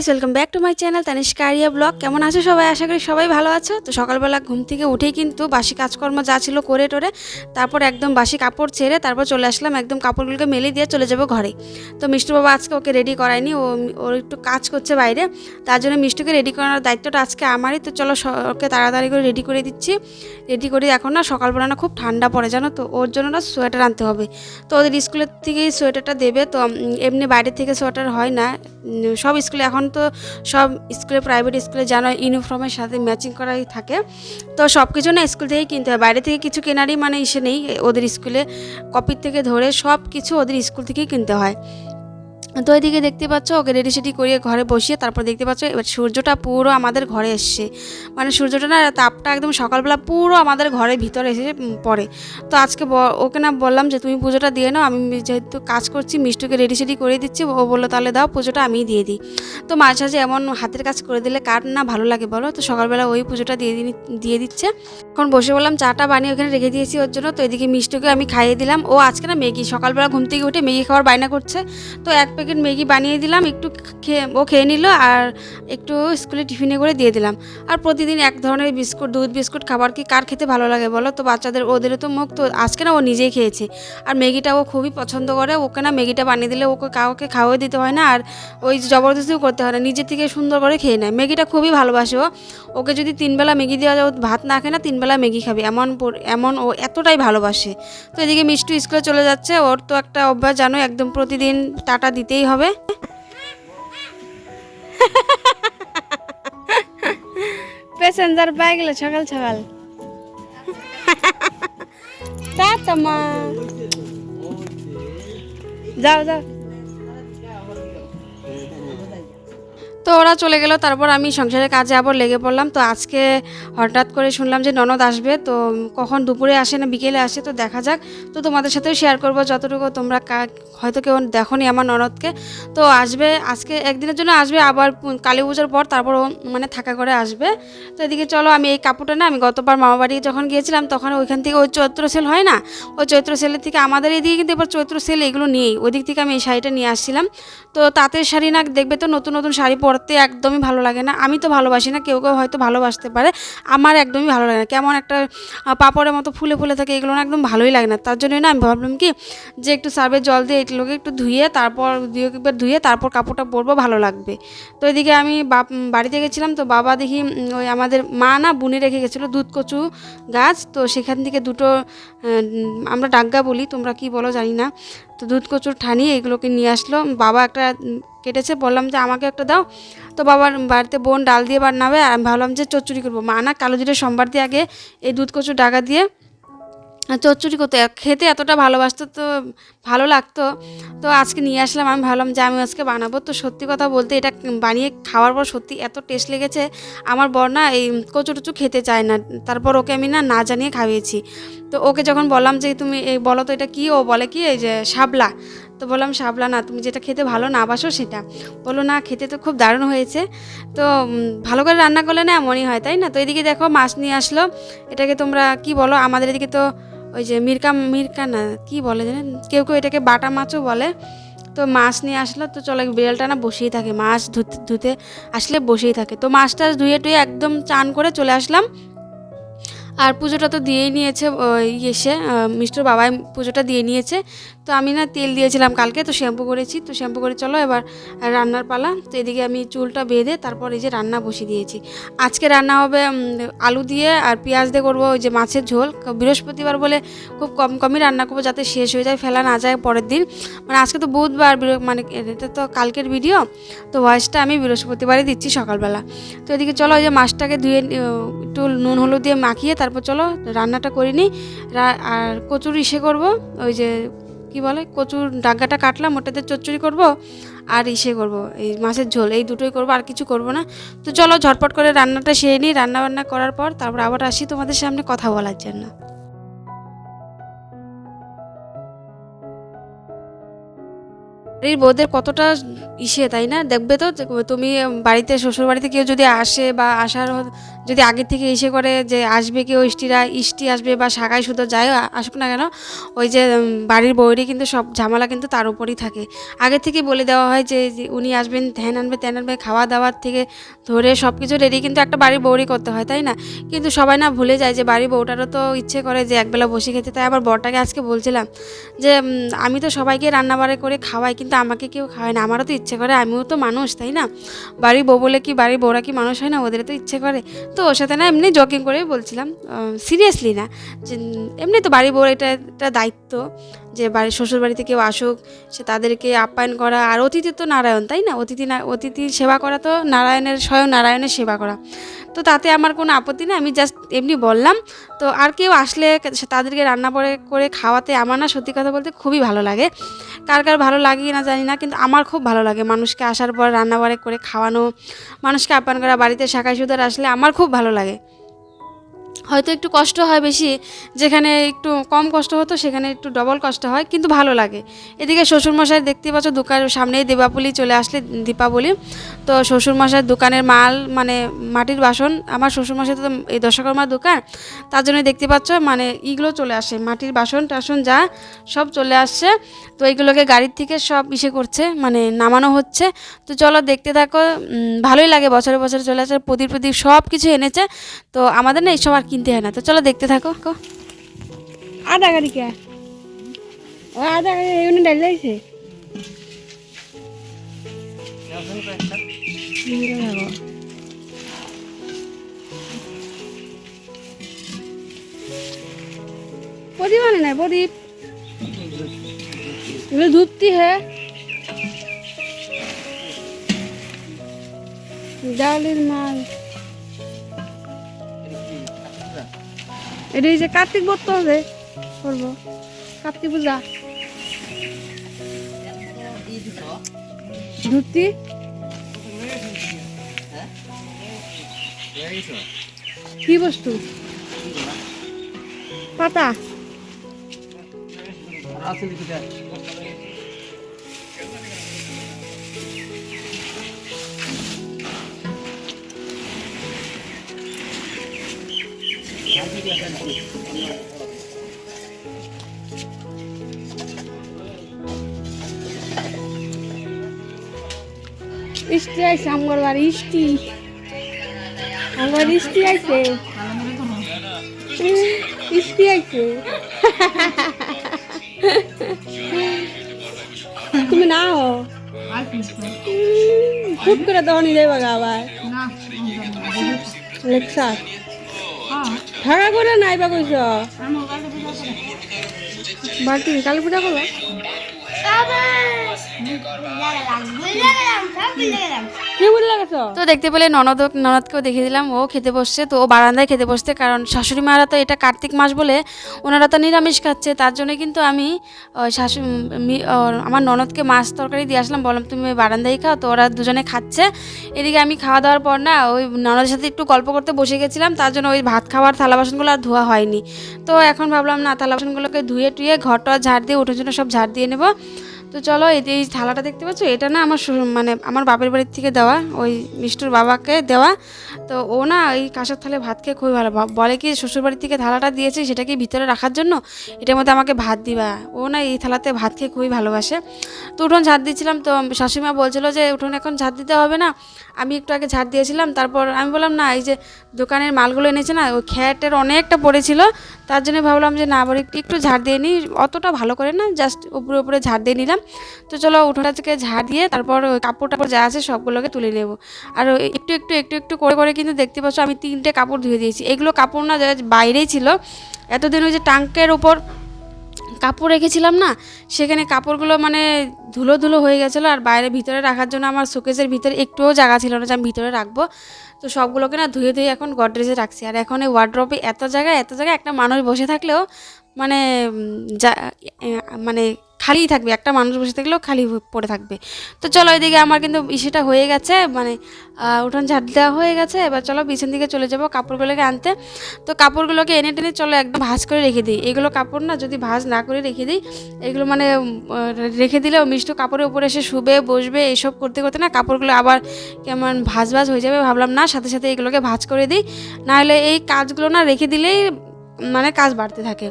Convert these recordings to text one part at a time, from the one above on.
Guys welcome back to my channel Tanish Kariya vlog কেমন আছো সবাই? আশা করি সবাই ভালো আছো। তো সকালবেলা ঘুম থেকে উঠেই কিন্তু বাসি কাজকর্ম যা ছিল করে টোরে, তারপর একদম বাসি কাপড় ছেড়ে তারপর চলে আসলাম একদম কাপড়গুলোকে মেলে দিয়ে চলে যাব ঘরে। তো মিষ্টু বাবা আজকে ওকে রেডি করায়নি, ও ওর একটু কাজ করছে বাইরে। তার জন্য মিষ্টুকে রেডি করানোর দায়িত্বটা আজকে আমারই। তো চলো ওকে তাড়াতাড়ি করে রেডি করে দিচ্ছি। রেডি করে এখন না সকালবেলা না খুব ঠান্ডা পড়ে, জানো তো? ওর জন্য না সোয়েটার আনতে হবে। তো ওদের স্কুলের থেকেই সোয়েটারটা দেবে। তো এমনি বাইরে থেকে সোয়েটার হয় না। সব স্কুলে এখন তো সব স্কুলে প্রাইভেট স্কুলে জানো ইউনিফর্মের সাথে ম্যাচিং করাই থাকে। তো সব কিছু না স্কুল থেকেই কিনতে হয়। বাইরে থেকে কিছু কেনারই মানে ইসে নেই। ওদের স্কুলে কপির থেকে ধরে সব কিছু ওদের স্কুল থেকেই কিনতে হয়। তো এদিকে দেখতে পাচ্ছ, ওকে রেডি সেডি করিয়ে ঘরে বসিয়ে তারপর দেখতে পাচ্ছ, এবার সূর্যটা পুরো আমাদের ঘরে এসছে। মানে সূর্যটা না, তাপটা একদম সকালবেলা পুরো আমাদের ঘরের ভিতরে এসে পড়ে। তো আজকে ওকে না বললাম যে, তুমি পুজোটা দিয়ে নাও, আমি যেহেতু কাজ করছি, মিষ্টুকে রেডি সেডি করে দিচ্ছি, ও বলল, তাহলে দাও, পুজোটা আমিই দিয়ে দিই। তো মাঝে মাঝে এমন হাতের কাজ করে দিলে কার না ভালো লাগে বলো? তো সকালবেলা ওই পুজোটা দিয়ে দিয়ে দিচ্ছে। এখন বসে বললাম, চাটা বানিয়ে ওখানে রেখে দিয়েছি ওর জন্য। তো এদিকে মিষ্টুকে আমি খাইয়ে দিলাম। ও আজকে না ম্যাগি, সকালবেলা ঘুম থেকে উঠে ম্যাগি খাওয়ার বায়না করছে। তো এক প্যাকেট ম্যাগি বানিয়ে দিলাম, একটু খেয়ে, ও খেয়ে নিল আর একটু স্কুলে টিফিনে করে দিয়ে দিলাম। আর প্রতিদিন এক ধরনের বিস্কুট, দুধ বিস্কুট খাবার কি কার খেতে ভালো লাগে বলো? তো বাচ্চাদের, ওদেরও তো মুখ তো, আজকে না ও নিজেই খেয়েছে। আর ম্যাগিটা ও খুবই পছন্দ করে, ওকে না ম্যাগিটা বানিয়ে দিলে ওকে কাউকে খাওয়াই দিতে হয় না, আর ওই জবরদস্তিও করতে হয় না, নিজে থেকে সুন্দর করে খেয়ে নেয়। ম্যাগিটা খুবই ভালোবাসে ও। ওকে যদি তিনবেলা ম্যাগি দেওয়া যায়, ও ভাত না খায় না তিনবেলা ম্যাগি খাবে। এমন এমন ও এতটাই ভালোবাসে। তো এদিকে মিষ্টু স্কুলে চলে যাচ্ছে, ওর তো একটা অভ্যাস জানো, একদম প্রতিদিন টাটা দিতেই হবে। প্যাসেঞ্জার পাই গেল সকাল সকাল। টাটা মা। যাও যাও। তো ওরা চলে গেল তারপর আমি সংসারের কাজে আবার লেগে পড়লাম। তো আজকে হঠাৎ করে শুনলাম যে ননদ আসবে তো কখন দুপুরে আসে না বিকেলে আসে তো দেখা যাক। তো তোমাদের সাথেও শেয়ার করব যতটুকু তোমরা হয়তো কেউ দেখোনি আমার ননদকে। তো আসবে, আজকে একদিনের জন্য আসবে, আবার কালী পুজোর পর তারপর ও মানে থাকা করে আসবে। তো এদিকে চলো, আমি এই কাপড়টা না, আমি গতবার মামা বাড়ি যখন গিয়েছিলাম, তখন ওইখান থেকে ওই চৈত্র সেল হয় না? ওই চৈত্র সেলের থেকে আমাদের এদিকে কিন্তু এবার চৈত্র সেল এগুলো নেই। ওই দিক থেকে আমি এই শাড়িটা নিয়ে আসছিলাম। তো তাঁতের শাড়ি না, দেখবে তো নতুন নতুন শাড়ি পরতে একদমই ভালো লাগে না। আমি তো ভালোবাসি না, কেউ কেউ হয়তো ভালোবাসতে পারে। আমার একদমই ভালো লাগে না। কেমন একটা পাপড়ের মতো ফুলে ফুলে থাকে, এগুলো না একদম ভালোই লাগে না। তার জন্যই না আমি ভাবলাম কি, যে একটু সার্ভে জল দিয়ে এগুলোকে একটু ধুয়ে তারপর দুই একবার ধুয়ে তারপর কাপড়টা পরবো, ভালো লাগবে। তো এদিকে আমি বাড়িতে গেছিলাম তো বাবা দেখি ওই আমাদের মা না বুনে রেখে গেছিল দুধ কচু গাছ, তো সেখান থেকে দুটো আমরা ডাগ্গা বলি, তোমরা কি বলো জানি না। তো দুধ কচুর ঠানি এগুলোকে নিয়ে আসলো, বাবা একটা কেটেছে, বললাম যে আমাকে একটা দাও। তো বাবার বাড়িতে বোন ডাল দিয়ে বানাবে, আর আমি ভাবলাম যে চচ্চড়ি করব। মা না কালো জিরে সোমবার দিয়ে আগে এই দুধ কচুর ডাগা দিয়ে চচ্চড়ি করতে। খেতে এতটা ভালোবাসতো তো ভালো লাগতো। তো আজকে নিয়ে আসলাম, আমি ভাবলাম যে আমি আজকে বানাবো। তো সত্যি কথা বলতে এটা বানিয়ে খাওয়ার পর সত্যি এত টেস্ট লেগেছে। আমার বর না এই কচু টচু খেতে চায় না। তারপর ওকে আমি না না জানিয়ে খাইয়েছি। তো ওকে যখন বললাম যে তুমি এই বলো তো এটা কি? ও বলে কি এই যে শাবলা। তো বললাম, শাবলা না, তুমি যেটা খেতে ভালো না বাসো সেটা। বলো না, খেতে তো খুব দারুণ হয়েছে। তো ভালো করে রান্না করলে না এমনই হয়, তাই না? তো এদিকে দেখো, মাছ নিয়ে আসলো। এটাকে তোমরা কি বলো? আমাদের এদিকে তো ওই যে মিরকা মিরকা না, কি বলে জানেন? কেউ কেউ এটাকে বাটা মাছও বলে। তো মাছ নিয়ে আসলো, তো চলে বিড়ালটা না বসেই থাকে, মাছ ধুতে ধুতে আসলে বসেই থাকে। তো মাছটা ধুয়ে টুয়ে একদম চান করে চলে আসলাম। আর পুজোটা তো দিয়েই নিয়েছে, ওই সে মিষ্টর বাবাই পুজোটা দিয়ে নিয়েছে। তো আমি না তেল দিয়েছিলাম কালকে, তো শ্যাম্পু করেছি। তো শ্যাম্পু করে চলো এবার রান্নার পালা। তো এদিকে আমি চুলটা বেঁধে তারপর এই যে রান্না বসিয়ে দিয়েছি। আজকে রান্না হবে আলু দিয়ে আর পেঁয়াজ দিয়ে করব ওই যে মাছের ঝোল। বৃহস্পতিবার বলে খুব কম কমই রান্না করব যাতে শেষ হয়ে যায়, ফেলা না যায় পরের দিন। মানে আজকে তো বুধবার মানে এটা তো কালকের ভিডিও তো ভয়েসটা আমি বৃহস্পতিবারই দিচ্ছি সকালবেলা। তো এদিকে চলো ওই যে মাছটাকে ধুয়ে একটু নুন, হলুদ দিয়ে মাখিয়ে তারপর চলো রান্নাটা করে নিই। আর কচুর ইসে করব, ওই যে কি বলে, কচুর ডাগ্গাটা কাটলাম, ওটাতে চচ্চড়ি করব আর ইসে করব। এই মাছের ঝোল, এই দুটোই করব, আর কিছু করব না। তো চলো ঝটপট করে রান্নাটা সেরে নিই। রান্না বান্না করার পর তারপর আবার আসি তোমাদের সামনে কথা বলার জন্য। এই বউদের কতটা ইসে, তাই না? দেখবে তো তুমি বাড়িতে শ্বশুর বাড়িতে কেউ যদি আসে বা আসার যদি আগে থেকে এসে করে যে আসবে কেউ ইষ্টিরা ইষ্টি আসবে বা শাখায় শুধু যায়, আসুক না কেন, ওই যে বাড়ির বউরই কিন্তু সব ঝামেলা কিন্তু তার উপরই থাকে। আগে থেকে বলে দেওয়া হয় যে উনি আসবেন, ধ্যান আনবে ত্যান আনবে, খাওয়া দাওয়ার থেকে ধরে সব কিছু রেডি কিন্তু একটা বাড়ির বউরই করতে হয়, তাই না? কিন্তু সবাই না ভুলে যায় যে বাড়ির বউটারও তো ইচ্ছে করে যে একবেলা বসে খেতে, তাই আবার বরটাকে আজকে বলছিলাম যে আমি তো সবাইকে রান্নাবাড়ি করে খাওয়াই, কিন্তু আমাকে কেউ খাওয়ায় না। আমারও তো ইচ্ছে করে, আমিও তো মানুষ, তাই না? বাড়ির বউ বলে কি, বাড়ির বউরা কি মানুষ হয় না? ওদের তো ইচ্ছে করে। তো ওর সাথে না এমনি জকিং করেই বলছিলাম সিরিয়াসলি না, যে এমনি তো বাড়ি বউ, এটা একটা দায়িত্ব। যে বাড়ির শ্বশুর বাড়িতে কেউ আসুক, সে তাদেরকে আপ্যায়ন করা। আর অতিথি তো নারায়ণ, তাই না? অতিথি না অতিথির সেবা করা তো নারায়ণের, স্বয়ং নারায়ণের সেবা করা। তো তাতে আমার কোনো আপত্তি নেই, আমি জাস্ট এমনি বললাম। তো আর কেউ আসলে তাদেরকে রান্না করে করে খাওয়াতে আমার না সত্যি কথা বলতে খুবই ভালো লাগে। কার কার ভালো লাগে না জানি না, কিন্তু আমার খুব ভালো লাগে মানুষকে আসার পর রান্না করে খাওয়ানো, মানুষকে আপ্যায়ন করা, বাড়িতে শাখায় সুদার আসলে আমার খুব ভালো লাগে। হয়তো একটু কষ্ট হয় বেশি, যেখানে একটু কম কষ্ট হতো সেখানে একটু ডবল কষ্ট হয়, কিন্তু ভালো লাগে। এদিকে শ্বশুরমশাই দেখতে পাচ্ছ দোকানের সামনেই দীপাবলি চলে আসলে দীপাবলি। তো শ্বশুরমশাইয়ের দোকানের মাল মানে মাটির বাসন, আমার শ্বশুরমশাই তো এই দশকর্মার দোকান, তার জন্য দেখতে পাচ্ছ মানে ইগুলো চলে আসে। মাটির বাসন টাসন যা সব চলে আসছে, তো এইগুলোকে গাড়ির থেকে সব ইসে করছে মানে নামানো হচ্ছে। তো চলো দেখতে থাকো ভালোই লাগে, বছরে বছরে চলে আসে প্রদীপ প্রদীপ সব কিছু এনেছে। তো আমাদের না এইসব আর কিনতে হয় না। তো চলো দেখতে থাকো, কো। আধা গাড়ি কে ও, আধা গাড়ি এগুলো ডাল যাইছে প্রদীপ আনে নাই, প্রদীপ? এগুলো ধুপতি হ্যাঁ ডালের মাল। এটা এই যে কার্তিক ব্রত হবে। করব। কার্তিক পূজা। ধুতি। কি বস্তু? পাতা। ইষ্টি আইছে আমার বাড়ি ইষ্টি। আমার ইষ্টি আইছে? ইষ্টি আইছে। তুমি না হো ফুট করে যাইবা গা আবার। লেকচার। ভাড়া করে নাইবা কইছ? বাটি কালী পূজা করবা কি বলে গেছ তো দেখতে পেলে ননদ ননদকেও দেখিয়ে দিলাম ও খেতে বসছে তো ও বারান্দায় খেতে বসছে কারণ শাশুড়ি মারা তো এটা কার্তিক মাস বলে ওনারা তো নিরামিষ খাচ্ছে তার জন্য কিন্তু আমি ওই শাশু আমার ননদকে মাছ তরকারি দিয়ে আসলাম বললাম তুমি ওই বারান্দায় খাও তো ওরা দুজনে খাচ্ছে। এদিকে আমি খাওয়া দাওয়ার পর না ওই ননদের সাথে একটু গল্প করতে বসে গেছিলাম তার জন্য ওই ভাত খাওয়ার থালা বাসনগুলো আর ধোয়া হয়নি। তো এখন ভাবলাম না থালা বাসনগুলোকে ধুয়ে টুয়ে ঘরটা ঝাড় দিয়ে উঠোর জন্য সব ঝাড় দিয়ে নেব। তো চলো এই যে এই থালাটা দেখতে পাচ্ছ? এটা না আমার মানে আমার বাপের বাড়ির থেকে দেওয়া, ওই মিষ্টুর বাবাকে দেওয়া। তো ও না এই কাঁসার থালে ভাত খেয়ে খুবই ভালো বলে কি শ্বশুর বাড়ির থেকে থালাটা দিয়েছে সেটা কি ভিতরে রাখার জন্য? এটার মধ্যে আমাকে ভাত দিবা। ও না এই থালাতে ভাত খেয়ে খুবই ভালোবাসে। তো উঠোন ঝাড় দিচ্ছিলাম, তো শাশুড়িমা বলছিল যে, উঠোন এখন ঝাড় দিতে হবে না। আমি একটু আগে ঝাড় দিয়েছিলাম, তারপর আমি বললাম, না, এই যে দোকানের মালগুলো এনেছে না, ওই খ্যাটের অনেকটা পড়েছিল। তার জন্য ভাবলাম যে, না আবার একটু একটু ঝাড় দিয়ে নিই। অতটা ভালো করে না, জাস্ট উপরে উপরে ঝাড় দিয়ে নিলাম। তো চলো উঠোনটা থেকে ঝাড় দিয়ে তারপর কাপড় টাপড় যা আছে সবগুলোকে তুলে নেব। আর একটু একটু একটু একটু করে করে কিন্তু দেখতে পাচ্ছ আমি তিনটে কাপড় ধুয়ে দিয়েছি। এগুলো কাপড় না বাইরেই ছিল। এতদিন ওই যে টাঙ্কের ওপর কাপড় রেখেছিলাম না, সেখানে কাপড়গুলো মানে ধুলো ধুলো হয়ে গেছিল আর বাইরে ভিতরে রাখার জন্য আমার শোকেসের ভিতরে একটুও জায়গা ছিল না যে আমি ভিতরে রাখব। তো সবগুলোকে না ধুয়ে ধুয়ে এখন গডরেজে রাখছি। আর এখন এই ওয়ার্ড্রপে এত জায়গায় এত জায়গায় একটা মানুষ বসে থাকলেও মানে যা মানে খালিই থাকবে, একটা মানুষ বসে থাকলেও খালি পড়ে থাকবে। তো চলো এদিকে আমার কিন্তু ইসেটা হয়ে গেছে মানে উঠান ঝাড় দেওয়া হয়ে গেছে। এবার চলো পিছন দিকে চলে যাব কাপড়গুলোকে আনতে। তো কাপড়গুলোকে এনে টেনে চলো একদম ভাঁজ করে রেখে দিই। এগুলো কাপড় না যদি ভাজ না করে রেখে দিই, এগুলো মানে রেখে দিলেও মিষ্টি কাপড়ের উপরে এসে শুবে, বসবে এইসব করতে করতে না কাপড়গুলো আবার কেমন ভাজ ভাজ হয়ে যাবে। ভাবলাম না, সাথে সাথে এগুলোকে ভাজ করে দিই। নাহলে এই কাজগুলো না রেখে দিলেই মানে কাজ বাড়তে থাকে।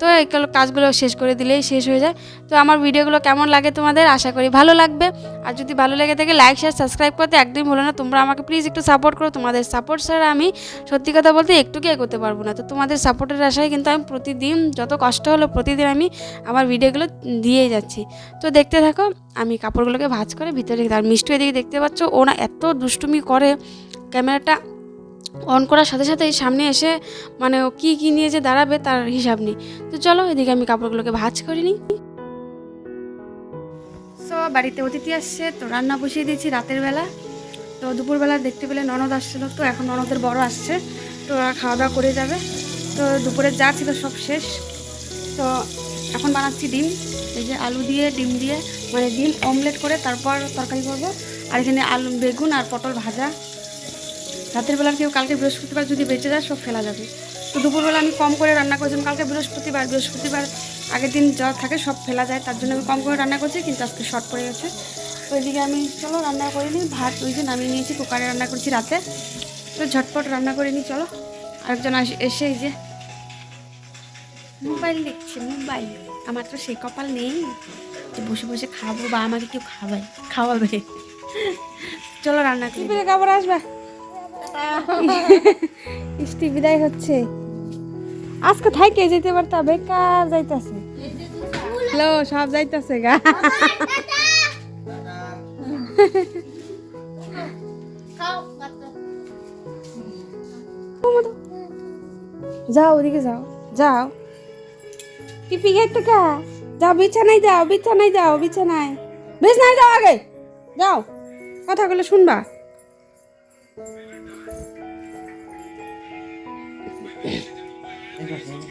তো এগুলো কাজগুলো শেষ করে দিলেই শেষ হয়ে যায়। তো আমার ভিডিওগুলো কেমন লাগে তোমাদের? আশা করি ভালো লাগবে। আর যদি ভালো লেগে থাকে লাইক শেয়ার সাবস্ক্রাইব করতে একদমই ভুলো না। তোমরা আমাকে প্লিজ একটু সাপোর্ট করো। তোমাদের সাপোর্ট ছাড়া আমি সত্যি কথা বলতে একটুকু এগোতে পারব না। তো তোমাদের সাপোর্টের আশায় কিন্তু আমি প্রতিদিন যত কষ্ট হলো প্রতিদিন আমি আমার ভিডিওগুলো দিয়েই যাচ্ছি। তো দেখতে থাকো, আমি কাপড়গুলোকে ভাঁজ করে ভিতরে। আর মিষ্টি এদিকে দেখতে পাচ্ছ, ও না এত দুষ্টুমি করে। ক্যামেরাটা অন করার সাথে সাথেই সামনে এসে মানে ও কী কী নিয়ে যে দাঁড়াবে তার হিসাব নেই। তো চলো এদিকে আমি কাপড়গুলোকে ভাজ করে নিই। সো বাড়িতে অতিথি আসছে, তো রান্না বসিয়ে দিয়েছি রাতের বেলা। তো দুপুরবেলা দেখতে পেলে ননদ আসছিল, তো এখন ননদের বড় আসছে, তো ওরা খাওয়া দাওয়া করে যাবে। তো দুপুরে যা ছিল সব শেষ। তো এখন বানাচ্ছি ডিম, এই যে আলু দিয়ে, ডিম দিয়ে মানে ডিম অমলেট করে তারপর তরকারি করব। আর এখানে আলু, বেগুন আর পটল ভাজা। রাতের বেলা কেউ কালকে বৃহস্পতিবার যদি বেঁচে যায়, সব ফেলা যাবে। তো দুপুরবেলা আমি কম করে রান্না করেছিলাম। কালকে বৃহস্পতিবার বৃহস্পতিবার আগের দিন যা থাকে সব ফেলা যায়। তার জন্য আমি কম করে রান্না করছি, কিন্তু আজকে শর্ট পড়ে গেছে। তো এদিকে আমি চলো রান্না করে নিই। ভাত ওই যে নামিয়ে নিয়েছি, কুকারে রান্না করছি রাতে। তো ঝটপট রান্না করে নিই, চলো। আরেকজন এসে এই যে মোবাইল দেখছে, মোবাইল। আমার তো সেই কপাল নেই যে বসে বসে খাব বা আমাকে কেউ খাওয়াই খাওয়াবে। চলো রান্না করি। কাপড় আসবে? ইষ্টি বিদায় হচ্ছে? আজকে থাইকে যেতে পারতা বেকার যাইতাছে। হ্যালো, সব যাইতাছে গা। যাও, ওদিকে যাও যাও। টিপি খাইতে কা যাও, বিছানায় যাও বিছানায় যাও, বিছানায়। বিছানায় যাও আগে। যাও, কথাগুলো শুনবা। Gracias.